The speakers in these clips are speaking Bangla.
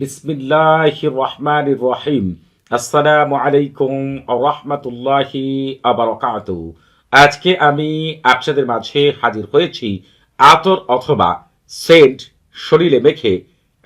বিসমিল্লাহ রহমান রহিম। আসসালামু আলাইকুম রহমতুল্লাহি আবরকাত আজকে আমি আপনাদের মাঝে হাজির হয়েছি আতর অথবা সেন্ট শরীরে মেখে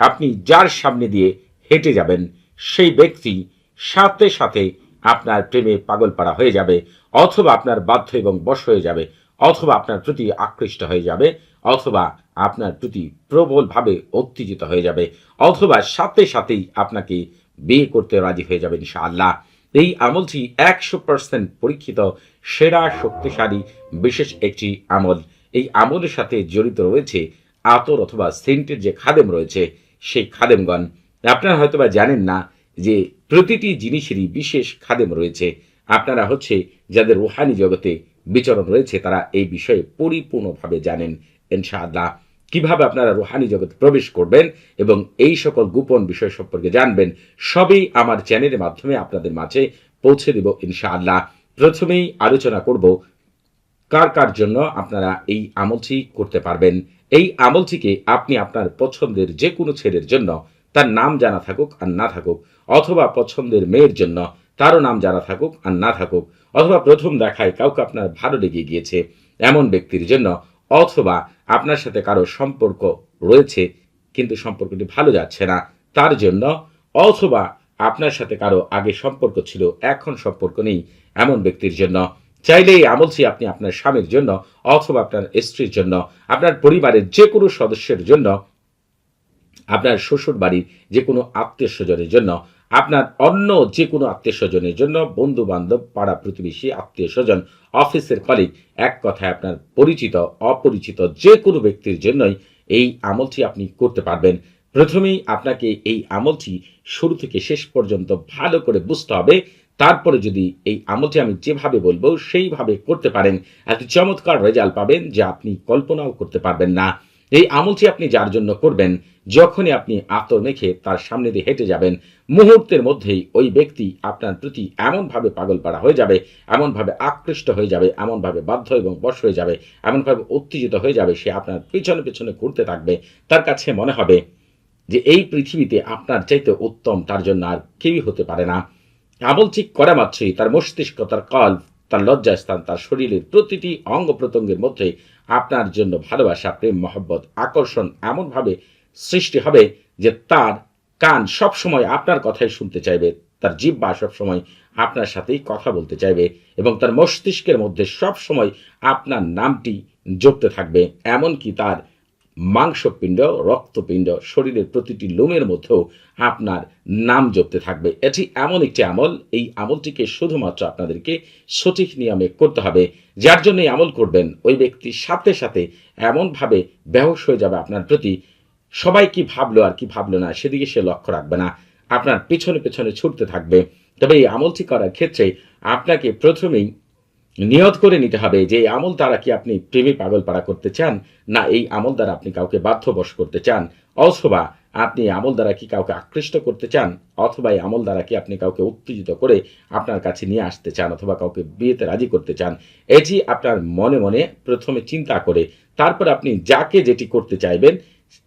আপনি যার সামনে দিয়ে হেঁটে যাবেন, সেই ব্যক্তি সাথে সাথে আপনার প্রেমে পাগল পাড়া হয়ে যাবে, অথবা আপনার বাধ্য এবং বশ হয়ে যাবে, অথবা আপনার প্রতি আকৃষ্ট হয়ে যাবে, অথবা আপনার প্রতি প্রবলভাবে উত্তেজিত হয়ে যাবে, অথবা সাথে সাথেই আপনাকে বিয়ে করতে রাজি হয়ে যাবে ইনশাআল্লাহ। এই আমলটি একশো পার্সেন্ট পরীক্ষিত, সেরা, শক্তিশালী, বিশেষ একটি আমল। এই আমলের সাথে জড়িত রয়েছে আতর অথবা সেন্টের যে খাদেম রয়েছে, সেই খাদেমগণ। আপনারা হয়তোবা জানেন না যে প্রতিটি জিনিসেরই বিশেষ খাদেম রয়েছে। আপনারা হচ্ছে যাদের রুহানি জগতে বিচরণ রয়েছে, তারা এই বিষয়ে পরিপূর্ণভাবে জানেন ইনশাআল্লাহ। কীভাবে আপনারা রুহানি জগতে প্রবেশ করবেন এবং এই সকল গোপন বিষয় সম্পর্কে জানবেন, সবই আমার চ্যানেলের মাধ্যমে আপনাদের মাঝে পৌঁছে দেব ইনশাআল্লাহ। প্রথমেই আলোচনা করব, কার কার জন্য আপনারা এই আমলটি করতে পারবেন? এই আমলটিকে আপনি আপনার পছন্দের যে কোনো ছেলের জন্য, তার নাম জানা থাকুক আর না থাকুক, অথবা পছন্দের মেয়ের জন্য, তারও নাম জানা থাকুক আর না থাকুক, অথবা প্রথম দেখায় কাউকে আপনার ভালো লেগে গিয়েছে, এমন ব্যক্তির জন্য অথবা আপনার সাথে কারও সম্পর্ক রয়েছে, কিন্তু সম্পর্কটি ভালো যাচ্ছে না, তার জন্য অথবা আপনার সাথে কারও আগে সম্পর্ক ছিল, এখন সম্পর্ক নেই এমন ব্যক্তির জন্য। চাইলে এই আমলটি আপনি আপনার স্বামীর জন্য অথবা আপনার স্ত্রীর জন্য, আপনার পরিবারের যে কোনো সদস্যের জন্য আপনার শ্বশুর বাড়ির যে কোনো আত্মীয় স্বজনের জন্য, আপনার অন্য যে কোনো আত্মীয় স্বজনের জন্য বন্ধু বান্ধব পাড়া প্রতিবেশী, আত্মীয় স্বজন, অফিসের কলিগ এক কথায় আপনার পরিচিত, অপরিচিত যে কোনো ব্যক্তির জন্যই এই আমলটি আপনি করতে পারবেন। প্রথমেই আপনাকে এই আমলটি শুরু থেকে শেষ পর্যন্ত ভালো করে বুঝতে হবে। তারপরে যদি এই আমলটি আমি যেভাবে বলব, সেইভাবে করতে পারেন। একটি চমৎকার রেজাল্ট পাবেন যা আপনি কল্পনাও করতে পারবেন না। এই আমলটি আপনি যার জন্য করবেন, যখনই আপনি আতর মেখে তার সামনে দিয়ে হেঁটে যাবেন, মুহূর্তের মধ্যেই ওই ব্যক্তি আপনার প্রতি এমনভাবে পাগল পাড়া হয়ে যাবে, এমনভাবে আকৃষ্ট হয়ে যাবে, এমনভাবে বাধ্য এবং বশ হয়ে যাবে, এমনভাবে উত্তেজিত হয়ে যাবে, সে আপনার পিছনে পিছনে ঘুরতে থাকবে। তার কাছে মনে হবে যে এই পৃথিবীতে আপনার চাইতে উত্তম তার জন্য আর কেউই হতে পারে না। আমল ঠিক করা মাত্রই তার মস্তিষ্ক, তার কল তার লজ্জাস্থান, তার শরীরের প্রতিটি অঙ্গ প্রত্যঙ্গের মধ্যে আপনার জন্য ভালোবাসা, প্রেম, মহব্বত, আকর্ষণ এমনভাবে সৃষ্টি হবে যে তার কান সব সময় আপনার কথাই শুনতে চাইবে, তার জিব্বা সব সময় আপনার সাথেই কথা বলতে চাইবে এবং তার মস্তিষ্কের মধ্যে সব সময় আপনার নামটি জপতে থাকবে, এমনকি তার মাংসপিণ্ড, রক্তপিণ্ড শরীরের প্রতিটি লোমের মধ্যেও আপনার নাম জপতে থাকবে। এটি এমন একটি আমল। এই আমলটিকে শুধুমাত্র আপনাদেরকে সঠিক নিয়মে করতে হবে। যার জন্য আমল করবেন, ওই ব্যক্তির সাথে সাথে এমনভাবে বেহস হয়ে যাবে আপনার প্রতি। সবাই কি ভাবলো আর কি ভাবলো না, সেদিকে সে লক্ষ্য রাখবে না। আপনার পেছনে পেছনে ছুটতে থাকবে। তবে এই আমলটি করার ক্ষেত্রে আপনাকে প্রথমেই নিয়ত করে নিতে হবে যে এই আমল দ্বারা কি আপনি প্রেমে পাগল পাড়া করতে চান? না, এই আমল দ্বারা আপনি কাউকে বাধ্যবশ করতে চান। অথবা আপনি আমল দ্বারা কি কাউকে আকৃষ্ট করতে চান? অথবা এই আমল দ্বারা কি আপনি কাউকে উত্তেজিত করে আপনার কাছে নিয়ে আসতে চান অথবা কাউকে বিয়েতে রাজি করতে চান? এটি আপনার মনে মনে প্রথমে চিন্তা করে, তারপর আপনি যাকে যেটি করতে চাইবেন,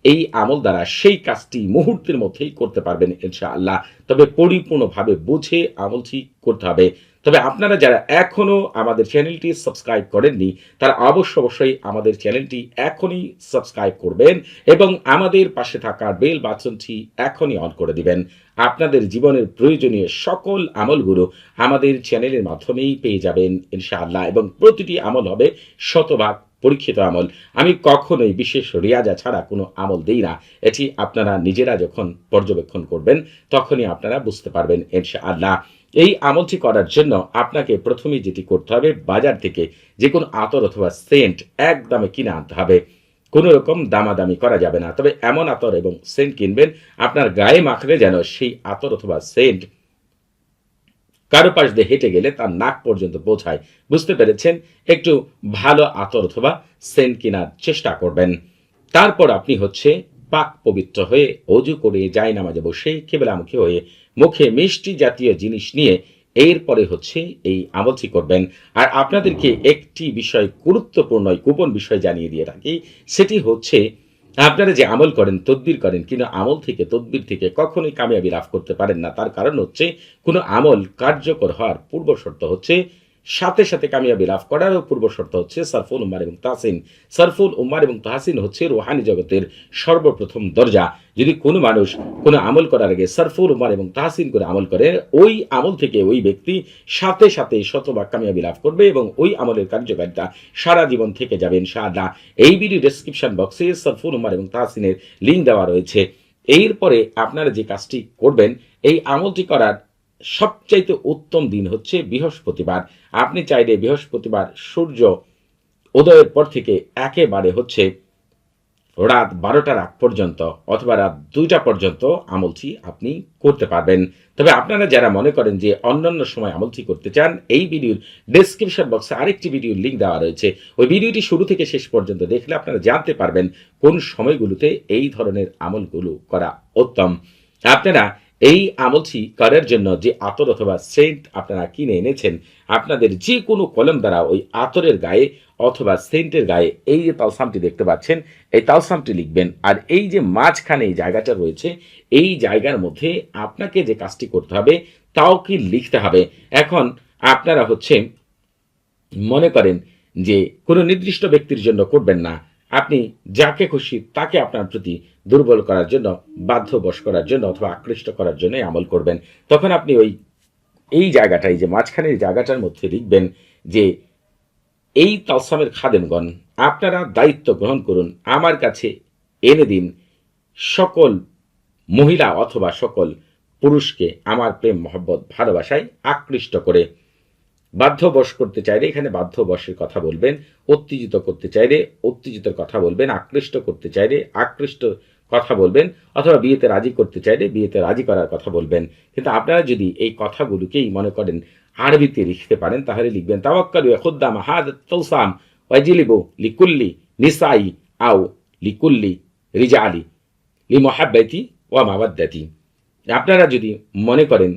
এই আমল দ্বারা সেই কাজটি মুহূর্তের মধ্যেই করতে পারবেন ইনশাআল্লাহ। তবে পরিপূর্ণভাবে বুঝে আমলটি করতে হবে। তবে আপনারা যারা এখনও আমাদের চ্যানেলটি সাবস্ক্রাইব করেননি, তারা অবশ্য অবশ্যই আমাদের চ্যানেলটি এখনই সাবস্ক্রাইব করবেন এবং আমাদের পাশে থাকা বেল বাটনটি এখনই অন করে দিবেন। আপনাদের জীবনের প্রয়োজনীয় সকল আমলগুলো আমাদের চ্যানেলের মাধ্যমেই পেয়ে যাবেন ইনশাআল্লাহ এবং প্রতিটি আমল হবে শতভাগ পরীক্ষিত আমল। আমি কখনোই বিশেষ রিয়াজা ছাড়া কোনো আমল দিই না। এটি আপনারা নিজেরা যখন পর্যবেক্ষণ করবেন, তখনই আপনারা বুঝতে পারবেন ইনশাআল্লাহ। এই আমলটি করার জন্য আপনাকে প্রথমেই যেটি করতে হবে, বাজার থেকে যে কোনো আতর অথবা সেন্ট এক দামে কিনে আনতে হবে। কোনো রকম দামাদামি করা যাবে না। তবে এমন আতর এবং সেন্ট কিনবেন, আপনার গায়ে মাখলে যেন সেই আতর অথবা সেন্ট কারও পাশ দিয়ে হেঁটে গেলে তার নাক পর্যন্ত পৌঁছায়। বুঝতে পেরেছেন? একটু ভালো আতর অথবা সেন্ট কেনার চেষ্টা করবেন। তারপর আপনি হচ্ছে পাক পবিত্র হয়ে অজু করে যায় নামাজে বসে কেবলামুখী হয়ে মুখে মিষ্টি জাতীয় জিনিস নিয়ে এরপরে হচ্ছে এই আমলটি করবেন। আর আপনাদেরকে একটি বিষয় গুরুত্বপূর্ণ কুপন বিষয় জানিয়ে দিয়ে থাকি সেটি হচ্ছে আপনারা যে আমল করেন, তদ্বির করেন, কিন্তু আমল থেকে, তদ্বির থেকে কখনোই কামিয়াবি লাভ করতে পারেন না। তার কারণ হচ্ছে কোনো আমল কার্যকর হওয়ার পূর্ব শর্ত হচ্ছে সাথে সাথে কামিয়াবি লাভ করার পূর্ব শর্ত হচ্ছে সরফুল উম্মার এবং তাহসিন। সরফুল উম্মার এবং তাহসিন হচ্ছে রোহানি জগতের সর্বপ্রথম দরজা। যদি কোনো মানুষ কোনো আমল করার আগে সরফুল উম্মার এবং তাহসিন করে আমল করে, ওই আমল থেকে ওই ব্যক্তি সাথে সাথে শতভাগ কামিয়াবি লাভ করবে এবং ওই আমলের কার্যকারিতা সারা জীবন থেকে যাবে ইনশাআল্লাহ। এই ভিডিও ডেসক্রিপশন বক্সে সরফুল উম্মার এবং তাহসিনের লিঙ্ক দেওয়া রয়েছে। এরপরে আপনারা যে কাজটি করবেন, এই আমলটি করার সবচাইতে উত্তম দিন হচ্ছে বৃহস্পতিবার। আপনি চাইলে বৃহস্পতিবার সূর্য উদয়ের পর থেকে একেবারে হচ্ছে রাত বারোটার আগ পর্যন্ত অথবা রাত দুইটা পর্যন্ত আমলটি আপনি করতে পারবেন। তবে আপনারা যারা মনে করেন যে অন্যান্য সময় আমলটি করতে চান, এই ভিডিওর ডেসক্রিপশন বক্সে আরেকটি ভিডিওর লিঙ্ক দেওয়া রয়েছে। ওই ভিডিওটি শুরু থেকে শেষ পর্যন্ত দেখলে আপনারা জানতে পারবেন কোন সময়গুলোতে এই ধরনের আমলগুলো করা উত্তম। আপনারা এই আমলটি করার জন্য যে আতর অথবা সেন্ট আপনারা কিনে এনেছেন, আপনাদের যে কোনো কলম দ্বারা ওই আতরের গায়ে অথবা সেন্টের গায়ে এই যে তালসামটি দেখতে পাচ্ছেন, এই তালসামটি লিখবেন। আর এই যে মাঝখানে এই জায়গাটা রয়েছে, এই জায়গার মধ্যে আপনাকে যে কাজটি করতে হবে, তাও কি লিখতে হবে? এখন আপনারা হচ্ছে মনে করেন যে কোনো নির্দিষ্ট ব্যক্তির জন্য করবেন না। আপনি যাকে খুশি তাকে আপনার প্রতি দুর্বল করার জন্য, বাধ্যবশ করার জন্য অথবা আকৃষ্ট করার জন্য আমল করবেন। তখন আপনি ওই, এই জায়গাটাই যে মাঝখানের জায়গাটার মধ্যে লিখবেন যে, এই তালসামের খাদেমগণ, আপনারা দায়িত্ব গ্রহণ করুন। আমার কাছে এনে দিন সকল মহিলা অথবা সকল পুরুষকে আমার প্রেম, মহব্বত, ভালোবাসায় আকৃষ্ট করে। বাধ্যবশ করতে চাইলে এখানে বাধ্যবশের কথা বলবেন, উত্তেজিত করতে চাইলে উত্তেজিতর কথা বলবেন, আকৃষ্ট করতে চাইলে আকৃষ্ট কথা বলবেন, অথবা বিয়েতে রাজি করতে চাইলে বিয়েতে রাজি করার কথা বলবেন। কিন্তু আপনারা যদি এই কথাগুলোকেই মনে করেন আরবিতে লিখতে পারেন, তাহলে লিখবেন, তাওয়াক্কালু খুদ্দাম হাদ তৌসাম ওয়াজিলিবু লিকুল্লি নিসাই আও লিকুল্লি রিজালি লি মহাব্বাতি ওয়া মাবাদ্দাতি আপনারা যদি মনে করেন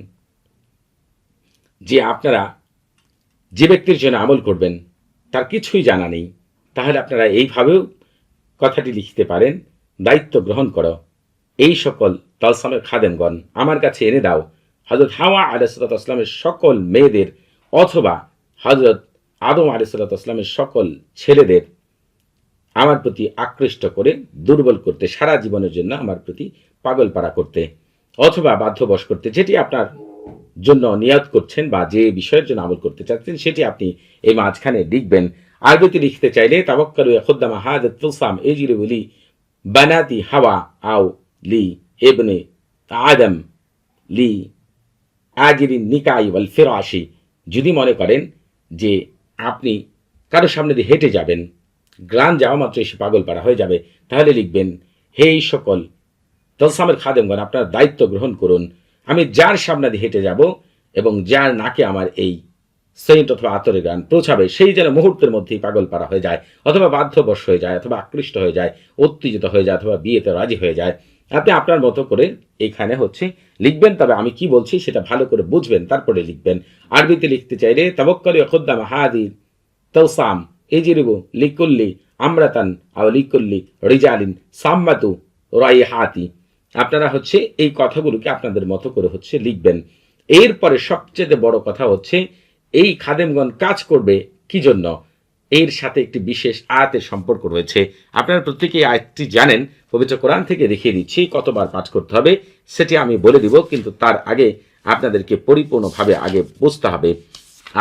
যে আপনারা যে ব্যক্তির জন্য আমল করবেন, তার কিছুই জানা নেই, তাহলে আপনারা এইভাবেও কথাটি লিখতে পারেন, দায়িত্ব গ্রহণ করো। এই সকল তালসামের খাদেমগণ আমার কাছে এনে দাও হজরত হাওয়া আলাইসালাত আসলামের সকল মেয়েদের অথবা হজরত আদম আলাইসালাত আসলামের সকল ছেলেদের আমার প্রতি আকৃষ্ট করে, দুর্বল করতে, সারা জীবনের জন্য আমার প্রতি পাগল পাড়া করতে, অথবা বাধ্যবশ করতে, যেটি আপনার জন্য নিয়াদ করছেন বা যে বিষয়ের জন্য আমল করতে চাচ্ছেন, সেটি আপনি এই মাঝখানে লিখবেন। আরবিতে লিখতে চাইলে তাবক্কালু খুদ্দামা হাদ তুলসাম বানাতি হাওয়া আও লি এবনে আদম লি আজিরিন নিকাই ওয়াল ফিরাশি। যদি মনে করেন যে আপনি কারোর সামনে দিয়ে হেঁটে যাবেন গ্রান যাওয়া মাত্র এসে পাগল পাড়া হয়ে যাবে, তাহলে লিখবেন, হে সকল, তলসামের খাদেমগণ, আপনার দায়িত্ব গ্রহণ করুন। আমি যার সামনে দিয়ে হেঁটে যাব এবং যার নাকে আমার এই সেন্ট অথবা আতরের গান পৌঁছাবে সেই যেন মুহূর্তের মধ্যেই পাগল পাড়া হয়ে যায়, অথবা বাধ্যবশ হয়ে যায়, অথবা আকৃষ্ট হয়ে যায়, উত্তেজিত হয়ে যায়, অথবা বিয়েতে রাজি হয়ে যায়। আপনি আপনার মতো করে এখানে হচ্ছে লিখবেন, তবে আমি কি বলছি সেটা ভালো করে বুঝবেন, তারপরে লিখবেন। আরবিতে লিখতে চাইলে, তবক্কলি খুদ্দাম হাদি তৌসাম এজিরিবু লিকুল্লি আমরাতান আও লিকুল্লি রিজালিন সাম্মাতু রাই হাতি আপনারা হচ্ছে এই কথাগুলোকে আপনাদের মতো করে হচ্ছে লিখবেন। এরপরে সবচেয়ে বড় কথা হচ্ছে, এই খাদেমগণ কাজ করবে কি জন্য? এর সাথে একটি বিশেষ আয়াতের সম্পর্ক রয়েছে। আপনারা প্রত্যেকে এই আয়াতটি জানেন, পবিত্র কোরআন থেকে দেখিয়ে দিচ্ছি, কতবার পাঠ করতে হবে, সেটি আমি বলে দিব, কিন্তু তার আগে আপনাদেরকে পরিপূর্ণভাবে আগে বুঝতে হবে।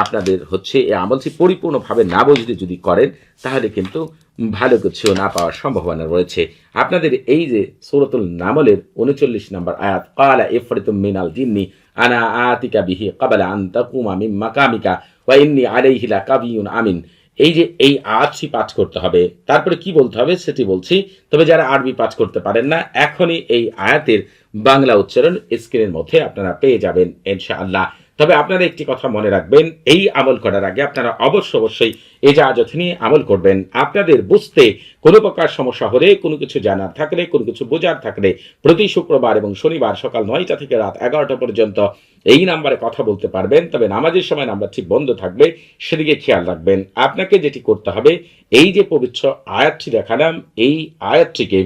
আপনাদের হচ্ছে এই আমলটি পরিপূর্ণভাবে না বুঝতে যদি করেন, তাহলে কিন্তু ভালো কিছু না পাওয়ার সম্ভাবনা রয়েছে। আপনাদের এই যে সৌরতুল নামলের উনচল্লিশ নম্বর আয়াত, কালা ইফরিতুম মিনাল জিন্নি, আনা আতিকা বিহি কাবালা আন তাকুমা মিন মাকামিকা, ওয়া ইন্নি আলাইহি লাকাবিয়ুন আমিন। এই যে এই আয়াতটি পাঠ করতে হবে, তারপরে কি বলতে হবে সেটি বলছি। তবে যারা আরবি পাঠ করতে পারেন না, এখনই এই আয়াতের বাংলা উচ্চারণ স্ক্রিনের মধ্যে আপনারা পেয়ে যাবেন, ইনশাআল্লাহ। তবে আপনারা একটি কথা মনে রাখবেন, এই আমল করার আগে আপনারা অবশ্য অবশ্যই এজাজত নিয়ে আমল করবেন। আপনাদের বুঝতে কোনো প্রকার সমস্যা হলে, কোনো কিছু জানার থাকলে, কোনো কিছু বোঝার থাকলে প্রতি শুক্রবার এবং শনিবার সকাল নয়টা থেকে রাত এগারোটা পর্যন্ত এই নাম্বারে কথা বলতে পারবেন। তবে নামাজের সময় নাম্বার ঠিক বন্ধ থাকবে সেদিকে খেয়াল রাখবেন। আপনাকে যেটি করতে হবে, এই যে পবিত্র আয়াতটি দেখালাম, এই আয়াতটিকে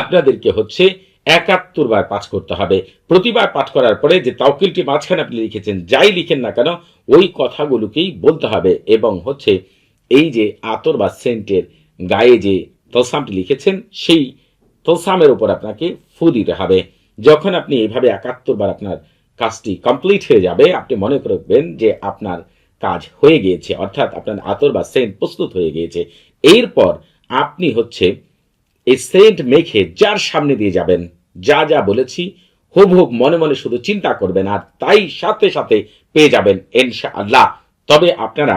আপনাদেরকে হচ্ছে একাত্তর বার পাঠ করতে হবে। প্রতিবার পাঠ করার পরে যে তাওকিলটি মাঝখানে আপনি লিখেছেন, যাই লিখেন না কেন, ওই কথাগুলোকেই বলতে হবে। এবং হচ্ছে এই যে আতর বা সেন্টের গায়ে যে তলসামটি লিখেছেন, সেই তলসামের উপর আপনাকে ফু দিতে হবে। যখন আপনি এইভাবে একাত্তর বার আপনার কাজটি কমপ্লিট হয়ে যাবে, আপনি মনে করবেন যে আপনার কাজ হয়ে গিয়েছে, অর্থাৎ আপনার আতর বা সেন্ট প্রস্তুত হয়ে গিয়েছে। এরপর আপনি হচ্ছে এই সেন্ট মেখে যার সামনে দিয়ে যাবেন। যা যা বলেছি হুবহুব মনে মনে শুধু চিন্তা করবেন আর তাই সাথে সাথে পেয়ে যাবেন ইনশা আল্লাহ তবে আপনারা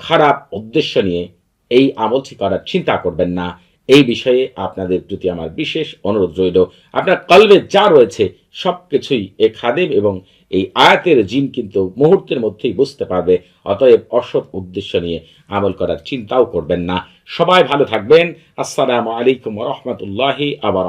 খারাপ উদ্দেশ্য নিয়ে এই আমলটি করার চিন্তা করবেন না। এই বিষয়ে আপনাদের প্রতি আমার বিশেষ অনুরোধ রইল। আপনার কলবে যা রয়েছে সব কিছুই এ খাদেম এবং এই আয়াতের জিন কিন্তু মুহূর্তের মধ্যেই বুঝতে পারবে। অতএব অসৎ উদ্দেশ্য নিয়ে আমল করার চিন্তাও করবেন না। সবাই ভালো থাকবেন। আসসালামু আলাইকুম রহমতুল্লাহি আবার